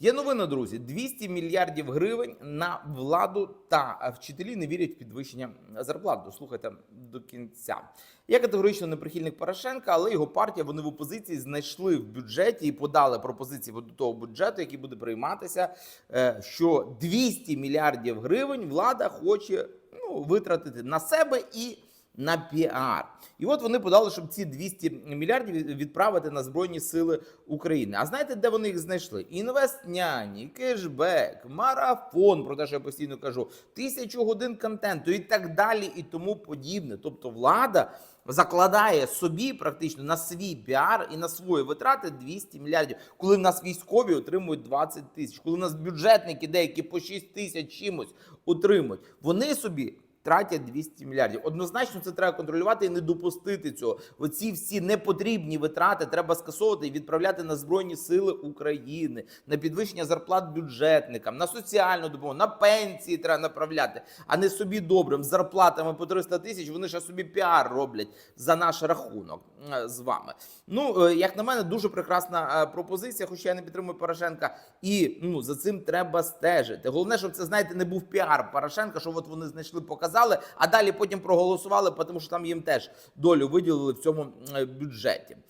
Є новина, друзі: 200 мільярдів гривень на владу та вчителі не вірять в підвищення зарплат. Дослухайте до кінця. Я категорично не прихильник Порошенка, але його партія вони в опозиції знайшли в бюджеті і подали пропозиції до того бюджету, який буде прийматися. е, Що 200 мільярдів гривень влада хоче ну, витратити на себе і на піар. І от вони подали, щоб ці 200 мільярдів відправити на Збройні Сили України. А знаєте, де вони їх знайшли? Інвестняні, кешбек, марафон, про те, що я постійно кажу, тисячу годин контенту і так далі, і тому подібне. Тобто влада закладає собі практично на свій піар і на свої витрати 200 мільярдів, коли в нас військові отримують 20 тисяч, коли в нас бюджетники деякі по 6 тисяч чимось отримують. Вони собі тратять 200 мільярдів. Однозначно, це треба контролювати і не допустити цього. Оці всі непотрібні витрати треба скасовувати і відправляти на збройні сили України, на підвищення зарплат бюджетникам, на соціальну допомогу, на пенсії треба направляти, а не собі добрим зарплатами по 300 тисяч. Вони ще собі піар роблять за наш рахунок з вами. Ну е, як на мене, дуже прекрасна е, пропозиція, хоча я не підтримую Порошенка, і ну за цим треба стежити. Головне, щоб це знаєте, не був піар Порошенка, що от вони знайшли, показали, а далі потім проголосували, тому що там їм теж долю виділили в цьому е, бюджеті.